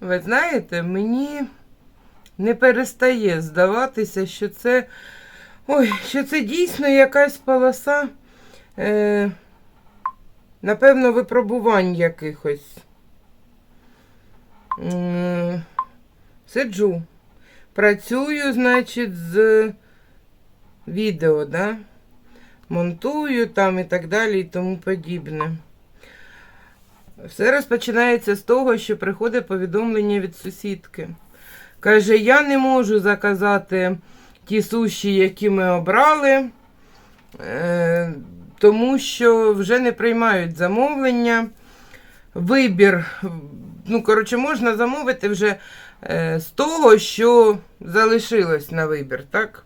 Ви знаєте, мені не перестає здаватися, що це. Ой, що це дійсно якась полоса. Е, напевно, випробувань якихось. Сиджу. Працюю, значить, з відео, да? Монтую там і так далі і тому подібне. Все розпочинається з того, що приходить повідомлення від сусідки. Каже, я не можу заказати ті суші, які ми обрали, е, тому що вже не приймають замовлення. Вибір, ну, коротше, можна замовити вже е, з того, що залишилось на вибір, так?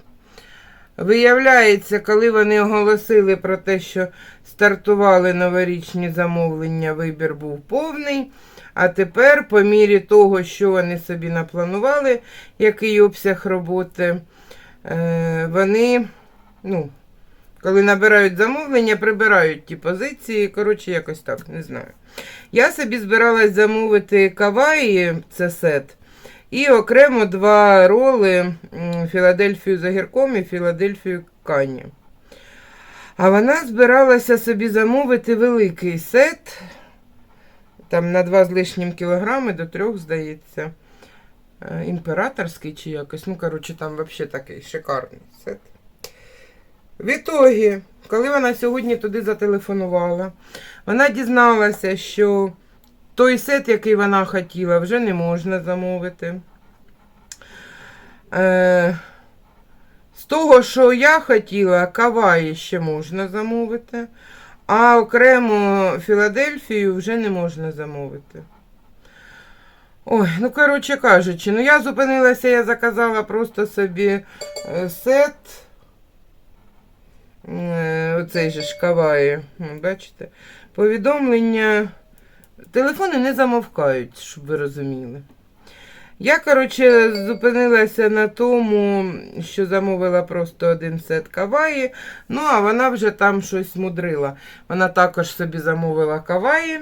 Виявляється, коли вони оголосили про те, що стартували новорічні замовлення, вибір був повний. А тепер, по мірі того, що вони собі напланували, який обсяг роботи, е, вони, ну, коли набирають замовлення, прибирають ті позиції. Коротше, якось так, не знаю. Я собі збиралась замовити каваї, це сет. І окремо два роли Філадельфію з огірком і Філадельфію кані. А вона збиралася собі замовити великий сет, там на 2 з лишнім кілограми до 3, здається. Е, Імператорський чи якось. Ну, коротше, там взагалі такий шикарний сет. В ітогі, коли вона сьогодні туди зателефонувала, вона дізналася, що той сет, який вона хотіла, вже не можна замовити. Е, з того, що я хотіла, каваї ще можна замовити, а окремо Філадельфію вже не можна замовити. Ой, ну, коротше кажучи, ну я зупинилася, я заказала просто собі е, сет. Е, Оцей же ж каваї. Ну, Бачите? Повідомлення. Телефони не замовкають, щоб ви розуміли. Я, коротше, зупинилася на тому, що замовила просто один сет каваї. Ну, а вона вже там щось мудрила. Вона також собі замовила каваї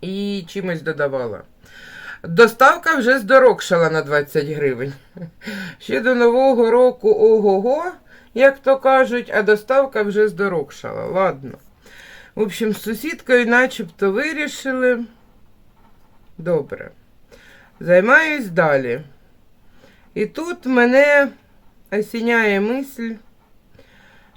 і чимось додавала. Доставка вже здорожчала на 20 гривень. Ще до Нового року ого-го, як то кажуть, а доставка вже здорожчала. Ладно. В общем, з сусідкою начебто вирішили. Добре. Займаюсь далі. І тут мене осіняє мисль,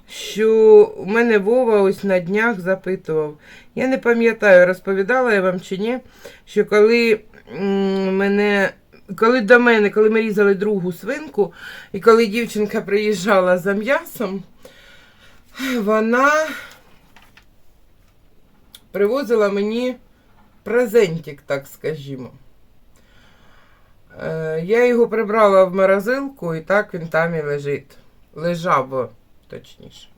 що у мене Вова ось на днях запитував. Я не пам'ятаю, розповідала я вам чи ні, що коли мене. Коли до мене, коли ми різали другу свинку, і коли дівчинка приїжджала за м'ясом, вона привозила мені презентик, так скажімо. Е, Я його прибрала в морозилку і так він там і лежить. Лежав, точніше.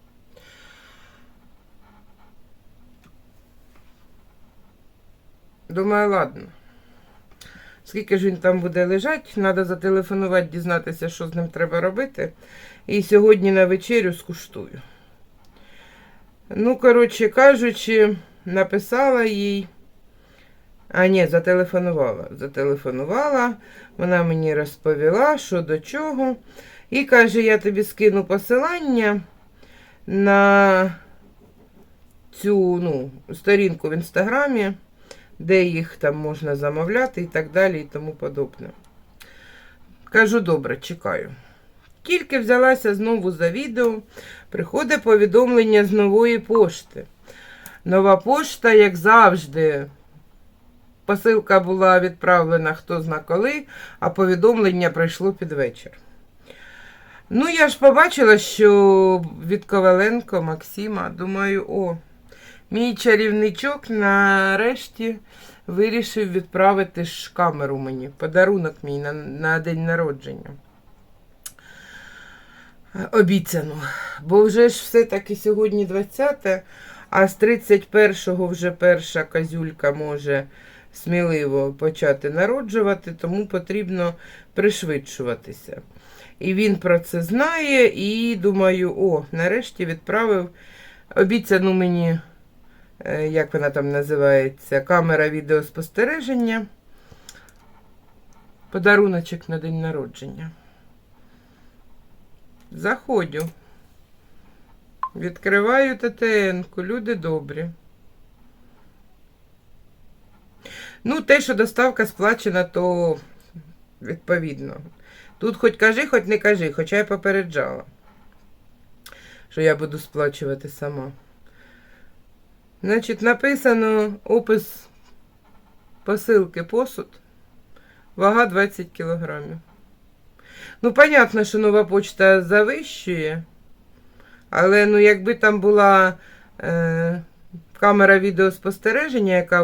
Думаю, ладно. Скільки ж він там буде лежати, треба зателефонувати, дізнатися, що з ним треба робити. І сьогодні на вечерю скуштую. Ну, коротше кажучи, написала їй. А, ні, зателефонувала. Зателефонувала, вона мені розповіла, що до чого. І каже, я тобі скину посилання на цю ну, сторінку в інстаграмі, де їх там можна замовляти і так далі, і тому подобне. Кажу, добре, чекаю. Тільки взялася знову за відео, приходить повідомлення з нової пошти. Нова пошта, як завжди, посилка була відправлена хто зна коли, а повідомлення прийшло під вечір. Ну, я ж побачила, що від Коваленко Максима, думаю, о, мій чарівничок нарешті вирішив відправити ж камеру мені, подарунок мій на, на день народження. Обіцяну. Бо вже ж все-таки сьогодні 20, а з 31-го вже перша козюлька може сміливо почати народжувати, тому потрібно пришвидшуватися. І він про це знає, і думаю, о, нарешті відправив обіцяну мені, як вона там називається, камера відеоспостереження. Подаруночок на день народження. Заходю. Відкриваю ТТН-ку, люди добрі. Ну, те, що доставка сплачена, то відповідно. Тут хоч кажи, хоч не кажи, хоча я попереджала, що я буду сплачувати сама. Значить, написано опис посилки посуд. Вага 20 кілограмів. Ну, понятно, що нова почта завищує. Але ну, якби там була е, камера відеоспостереження, яка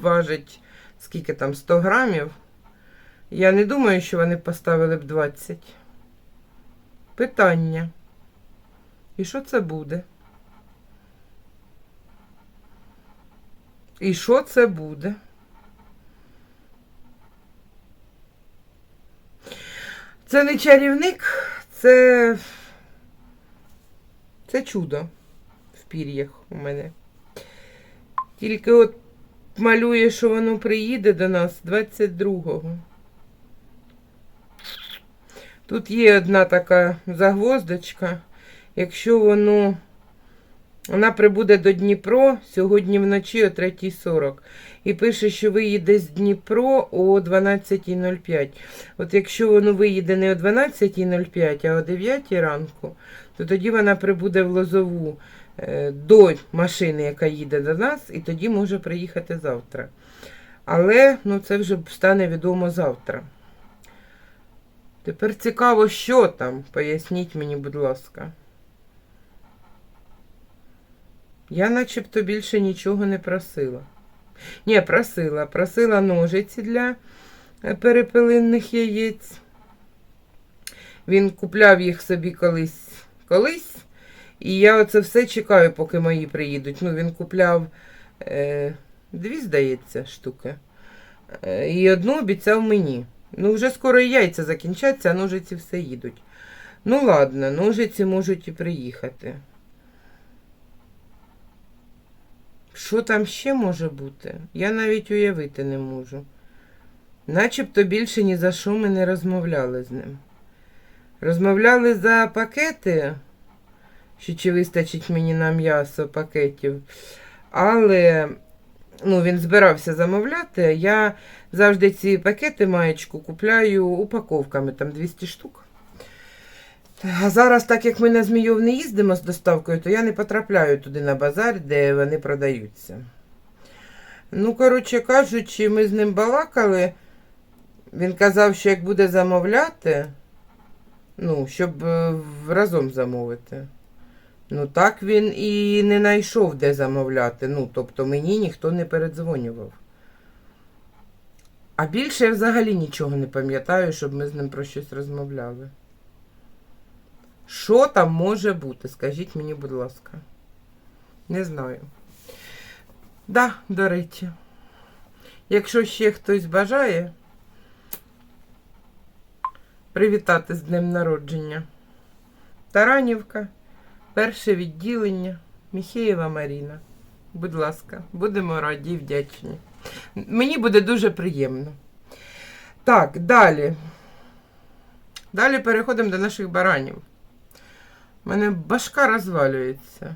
важить скільки там 100 грамів, я не думаю, що вони поставили б 20. Питання. І що це буде? І що це буде? Це не чарівник, це. Це чудо в пір'ях у мене. Тільки от малює, що воно приїде до нас 22-го. Тут є одна така загвоздочка. Якщо воно. Вона прибуде до Дніпро сьогодні вночі о 3.40. І пише, що виїде з Дніпро о 12.05. От якщо воно виїде не о 12.05, а о 9 ранку, то тоді вона прибуде в Лозову е, до машини, яка їде до нас, і тоді може приїхати завтра. Але ну, це вже стане відомо завтра. Тепер цікаво, що там. Поясніть мені, будь ласка. Я начебто більше нічого не просила. Ні, просила. Просила ножиці для е, перепелинних яєць. Він купляв їх собі колись колись. І я оце все чекаю, поки мої приїдуть. Ну, він купляв е, дві, здається, штуки. Е, і одну обіцяв мені. Ну, вже скоро і яйця закінчаться, а ножиці все їдуть. Ну, ладно, ножиці можуть і приїхати. Що там ще може бути? Я навіть уявити не можу. Начебто більше ні за що ми не розмовляли з ним. Розмовляли за пакети, що чи вистачить мені на м'ясо пакетів. Але ну, він збирався замовляти. Я завжди ці пакети маєчку купляю упаковками, там 200 штук. А зараз, так як ми на Змійов не їздимо з доставкою, то я не потрапляю туди на базар, де вони продаються. Ну, коротше кажучи, ми з ним балакали. Він казав, що як буде замовляти, ну, щоб е, разом замовити. Ну, так він і не знайшов, де замовляти. Ну, тобто мені ніхто не передзвонював. А більше я взагалі нічого не пам'ятаю, щоб ми з ним про щось розмовляли. Що там може бути? Скажіть мені, будь ласка. Не знаю. Да, до речі. Якщо ще хтось бажає привітати з днем народження. Таранівка, перше відділення, Міхеєва Маріна. Будь ласка, будемо раді і вдячні. Мені буде дуже приємно. Так, далі. Далі переходимо до наших баранів. У мене башка розвалюється.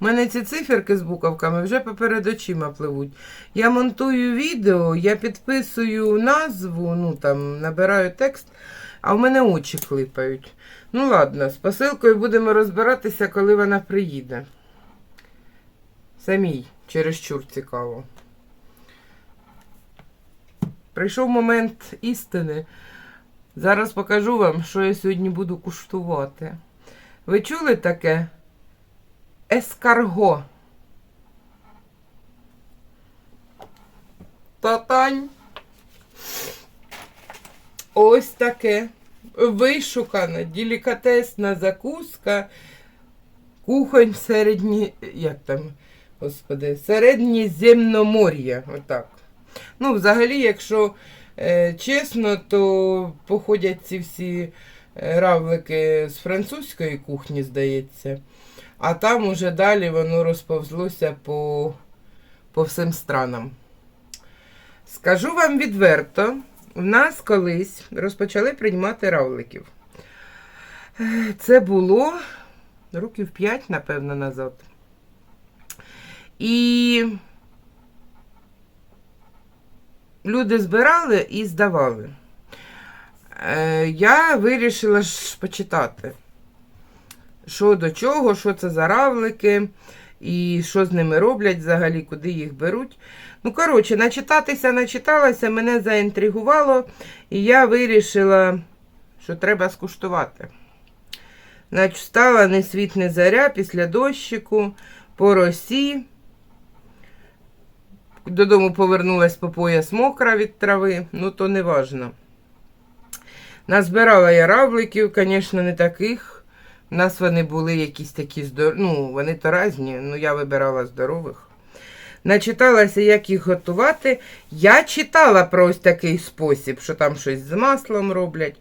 У мене ці циферки з буковками вже поперед очима пливуть. Я монтую відео, я підписую назву, ну там набираю текст, а в мене очі клипають. Ну ладно, з посилкою будемо розбиратися, коли вона приїде. Самій чересчур цікаво. Прийшов момент істини. Зараз покажу вам, що я сьогодні буду куштувати. Ви чули таке? Ескарго. Татань. Ось таке. Вишукана, делікатесна закуска. Кухонь середні. Як там, господи, середньоземномор'я. Отак. Ну, взагалі, якщо е, чесно, то походять ці всі равлики з французької кухні, здається. А там уже далі воно розповзлося по, по всім странам. Скажу вам відверто, в нас колись розпочали приймати равликів. Це було років 5, напевно, назад. І люди збирали і здавали. Е, Я вирішила ж почитати, що до чого, що це за равлики, і що з ними роблять взагалі, куди їх беруть. Ну, коротше, начитатися, начиталася, мене заінтригувало, і я вирішила, що треба скуштувати. Значить, встала не світ, не заря після дощику, по росі. Додому повернулась по пояс мокра від трави, ну то не важно. Назбирала я равликів, звісно, не таких. У нас вони були якісь такі здорові, ну, вони то різні, ну я вибирала здорових. Начиталася, як їх готувати. Я читала про ось такий спосіб, що там щось з маслом роблять.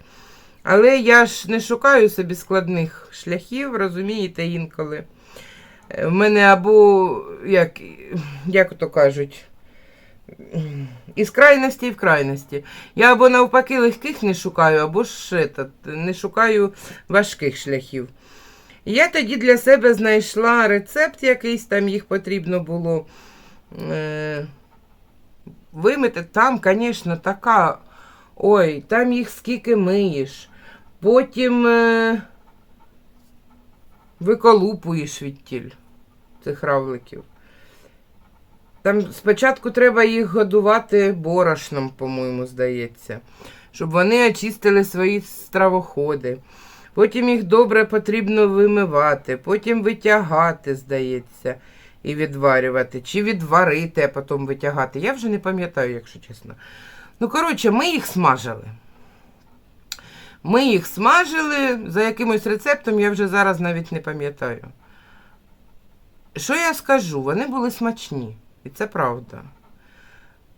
Але я ж не шукаю собі складних шляхів, розумієте, інколи. Е, В мене або, як, як то кажуть, із крайності в крайності. Я або навпаки легких не шукаю, або ж этот, не шукаю важких шляхів. Я тоді для себе знайшла рецепт якийсь, там їх потрібно було е, вимити. Там, звісно, така. Ой, там їх скільки миєш. Потім е, виколупуєш відтіль цих равликів. Там спочатку треба їх годувати борошном, по-моєму, здається, щоб вони очистили свої стравоходи. Потім їх добре потрібно вимивати, потім витягати, здається, і відварювати. Чи відварити, а потім витягати. Я вже не пам'ятаю, якщо чесно. Ну, коротше, ми їх смажили. Ми їх смажили за якимось рецептом, я вже зараз навіть не пам'ятаю. Що я скажу? Вони були смачні. І це правда.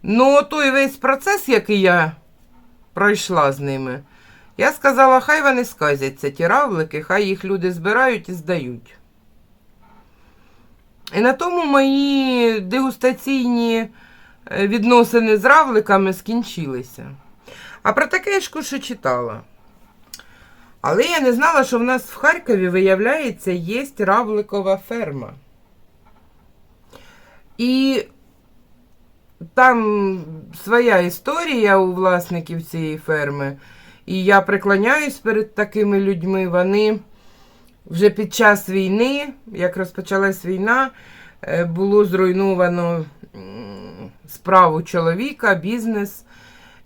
Ну, той весь процес, який я пройшла з ними, я сказала, хай вони сказяться, ті равлики, хай їх люди збирають і здають. І на тому мої дегустаційні е, відносини з равликами скінчилися. А про таке я що читала. Але я не знала, що в нас в Харкові, виявляється, є равликова ферма. І там своя історія у власників цієї ферми. І я преклоняюсь перед такими людьми. Вони вже під час війни, як розпочалась війна, е, було зруйновано справу чоловіка, бізнес,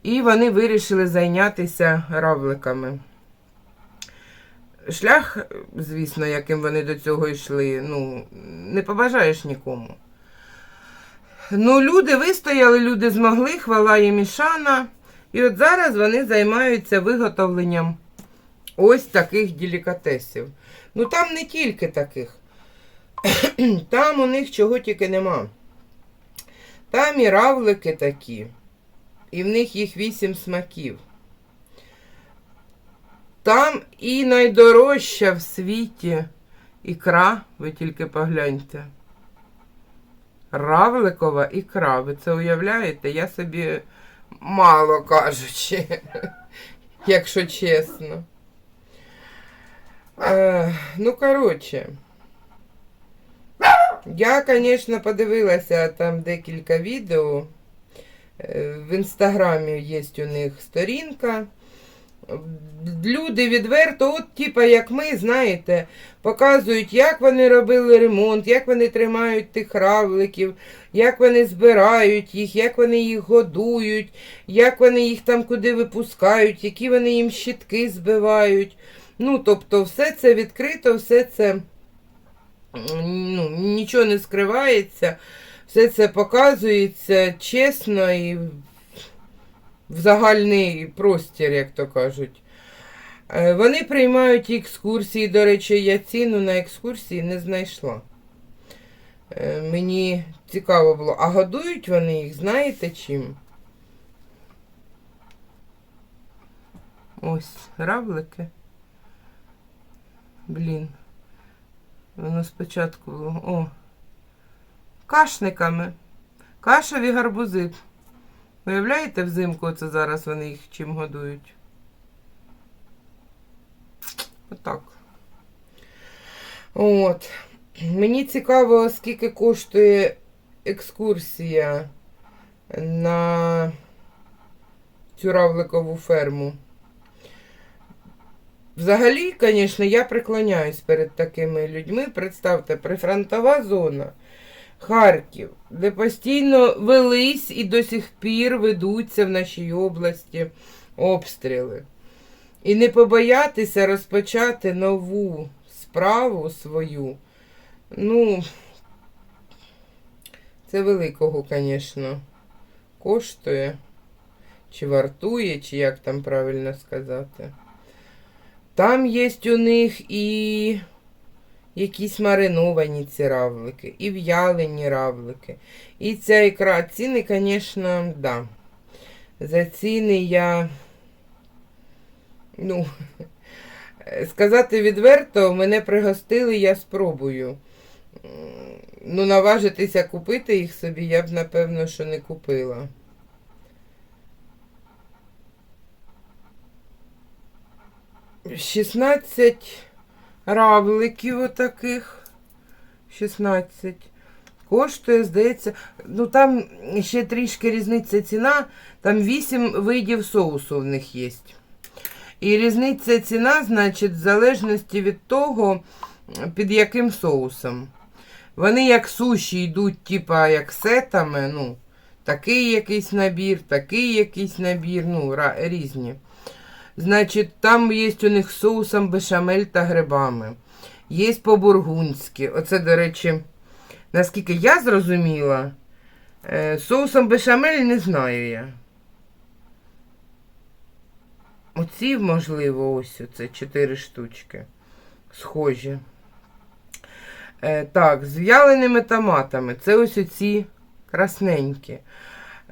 і вони вирішили зайнятися равликами. Шлях, звісно, яким вони до цього йшли, ну, не побажаєш нікому. Ну, люди вистояли, люди змогли, хвала їм і шана. І от зараз вони займаються виготовленням ось таких делікатесів. Ну там не тільки таких. Там у них чого тільки нема. Там і равлики такі. І в них їх вісім смаків. Там і найдорожча в світі ікра, ви тільки погляньте. Равликова ікра. Ви це уявляєте? Я собі мало кажучи, якщо чесно. Е, ну, коротше. Я, звісно, подивилася там декілька відео. Е, В інстаграмі є у них сторінка. Люди відверто, от типа як ми, знаєте, показують, як вони робили ремонт, як вони тримають тих равликів, як вони збирають їх, як вони їх годують, як вони їх там куди випускають, які вони їм щітки збивають. Ну, тобто, все це відкрито, все це ну, нічого не скривається, все це показується чесно і в загальний простір, як то кажуть. Е, Вони приймають екскурсії. До речі, я ціну на екскурсії не знайшла. Е, Мені цікаво було. А годують вони їх, знаєте чим? Ось, равлики. Блін. Воно спочатку. О. Кашниками. Кашеві гарбузи. Уявляєте, взимку це зараз вони їх чим годують? Отак. От. Мені цікаво, скільки коштує екскурсія на цю равликову ферму. Взагалі, звісно, я преклоняюсь перед такими людьми. Представте, прифронтова зона. Харків, де постійно велись і до сих пір ведуться в нашій області обстріли. І не побоятися розпочати нову справу свою. Ну, це великого, звісно, коштує, чи вартує, чи як там правильно сказати. Там є у них і якісь мариновані ці равлики, і в'ялені равлики. І ця ікра. Ціни, звісно, да. За ціни я. Ну, сказати відверто, мене пригостили, я спробую. Ну, наважитися купити їх собі, я б, напевно, що не купила. Шістнадцять равликів отаких. 16. Коштує, здається, ну там ще трішки різниця ціна, там 8 видів соусу в них є. І різниця ціна, значить, в залежності від того, під яким соусом. Вони як суші йдуть, типа як сетами, ну, такий якийсь набір, такий якийсь набір, ну, різні. Значить, там є у них соусом бешамель та грибами. Є по-бургундськи. Оце, до речі, наскільки я зрозуміла, е, соусом бешамель не знаю я. Оці, можливо, ось оце чотири штучки. Схожі. Е, так, з в'яленими томатами. Це ось оці красненькі.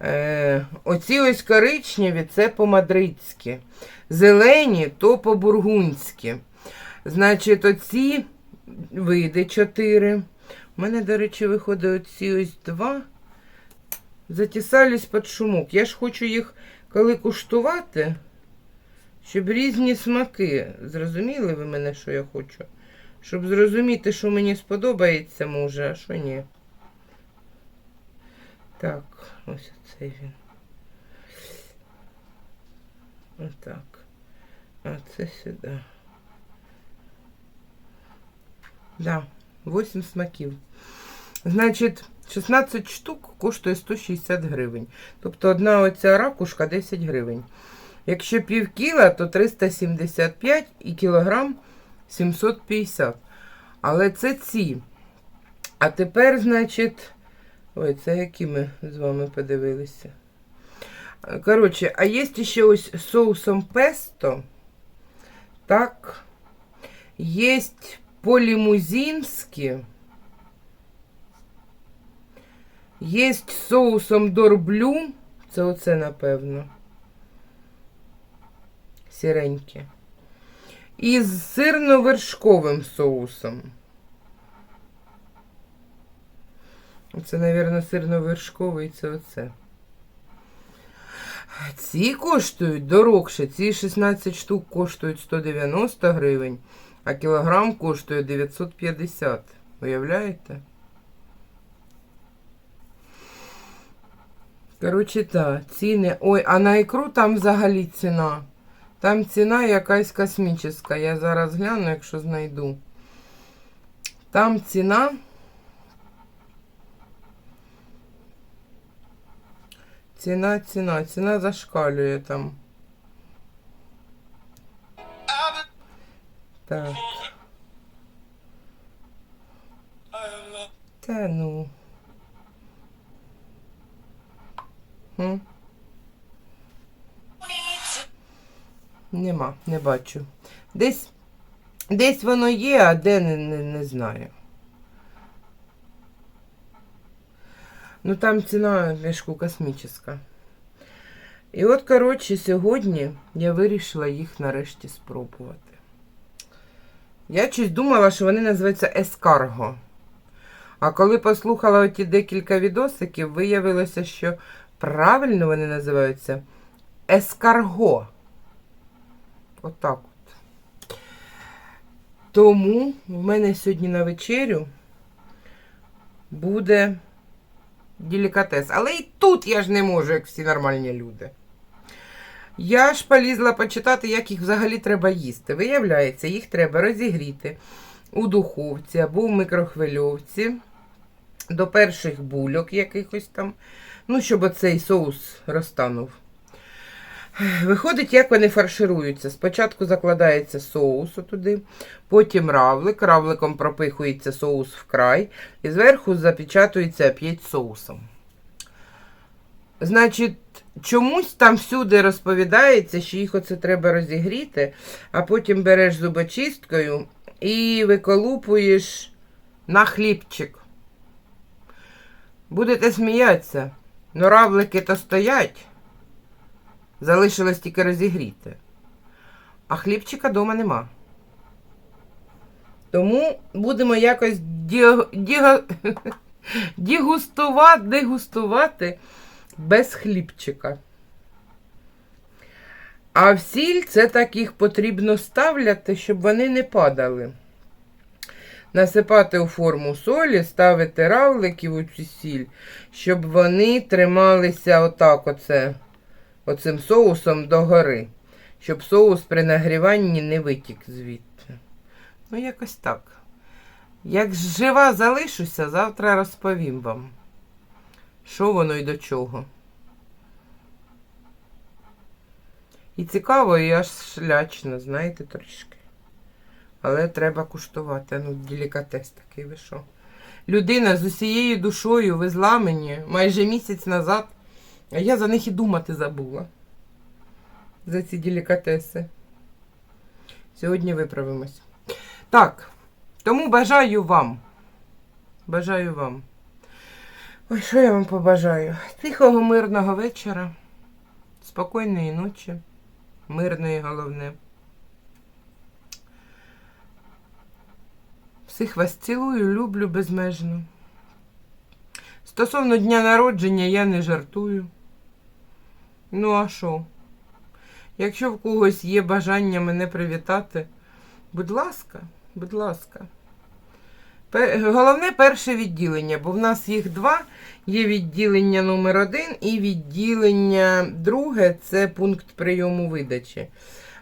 Е, оці ось коричневі це по-мадридськи. Зелені то по-бургундськи. Значить, оці види чотири. У мене, до речі, виходить оці ось два. Затісались під шумок. Я ж хочу їх коли куштувати, щоб різні смаки. Зрозуміли ви мене, що я хочу? Щоб зрозуміти, що мені сподобається, може, а що ні. Так, ось цей він. Отак. А це сюди. Да, 8 смаків. Значить, 16 штук коштує 160 гривень. Тобто одна оця ракушка 10 гривень. Якщо пів кіла, то 375 і кілограм 750. Але це ці. А тепер, значить, ой, це які ми з вами подивилися. Коротше, а є ще ось соусом песто. Так. Є по-лімузинськи. Є соусом дорблю. Це оце, напевно. Сіреньке. І з сирно-вершковим соусом. Це, мабуть, сирно-вершковий, це оце. Ці коштують дорогше. Ці 16 штук коштують 190 гривень, а кілограм коштує 950. Уявляєте? Коротше, так, ціни. Ой, а на ікру там взагалі ціна. Там ціна якась космічна. Я зараз гляну, якщо знайду. Там ціна. Ціна, ціна, ціна зашкалює там. Так. Та ну. Хм? Нема, не бачу. Десь, десь воно є, а де не, не, не знаю. Ну там ціна мішку космічна. І от, коротше, сьогодні я вирішила їх нарешті спробувати. Я щось думала, що вони називаються ескарго. А коли послухала оті декілька відосиків, виявилося, що правильно вони називаються ескарго. Отак от. Тому в мене сьогодні на вечерю буде делікатес. Але і тут я ж не можу, як всі нормальні люди. Я ж полізла почитати, як їх взагалі треба їсти. Виявляється, їх треба розігріти у духовці або в мікрохвильовці до перших бульок якихось там. Ну, щоб оцей соус розтанув. Виходить, як вони фаршируються. Спочатку закладається соус туди, потім равлик, равликом пропихується соус в край, і зверху запечатується оп'ять соусом. Значить, чомусь там всюди розповідається, що їх оце треба розігріти, а потім береш зубочисткою і виколупуєш на хлібчик. Будете сміятися, но равлики то стоять. Залишилось тільки розігріти. А хлібчика дома нема. Тому будемо якось ді... Ді... дегустувати, дегустувати без хлібчика. А в сіль це так їх потрібно ставляти, щоб вони не падали. Насипати у форму солі, ставити равликів у цю сіль, щоб вони трималися отак оце, оцим соусом догори. Щоб соус при нагріванні не витік звідти. Ну, якось так. Як жива залишуся, завтра розповім вам, що воно і до чого. І цікаво, і аж шлячно, знаєте, трішки. Але треба куштувати. Ну, делікатес такий, ви що. Людина з усією душою везла мені майже місяць назад, а я за них і думати забула. За ці делікатеси. Сьогодні виправимось. Так, тому бажаю вам. Бажаю вам. Ой, що я вам побажаю? Тихого, мирного вечора, спокійної ночі, мирної головне. Всіх вас цілую, люблю безмежно. Стосовно дня народження я не жартую. Ну, а що? Якщо в когось є бажання мене привітати, будь ласка, будь ласка. Головне перше відділення, бо в нас їх два. Є відділення номер один і відділення друге це пункт прийому видачі.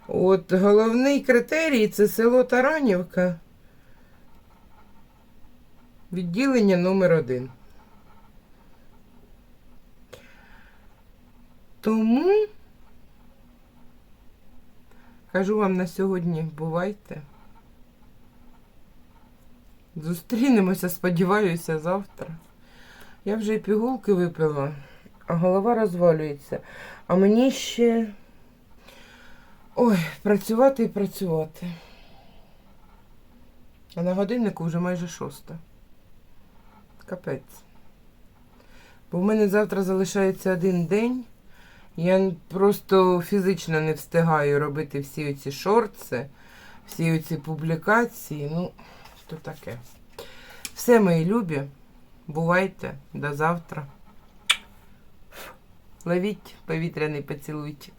От головний критерій це село Таранівка. Відділення номер один. Тому кажу вам на сьогодні, бувайте. Зустрінемося, сподіваюся, завтра. Я вже і пігулки випила, а голова розвалюється. А мені ще. Ой, працювати і працювати. А на годиннику вже майже шоста. Капець. Бо в мене завтра залишається один день. Я просто фізично не встигаю робити всі оці шорти, всі оці публікації. Ну, то таке. Все, мої любі. Бувайте до завтра. Ловіть повітряний поцілуйчик.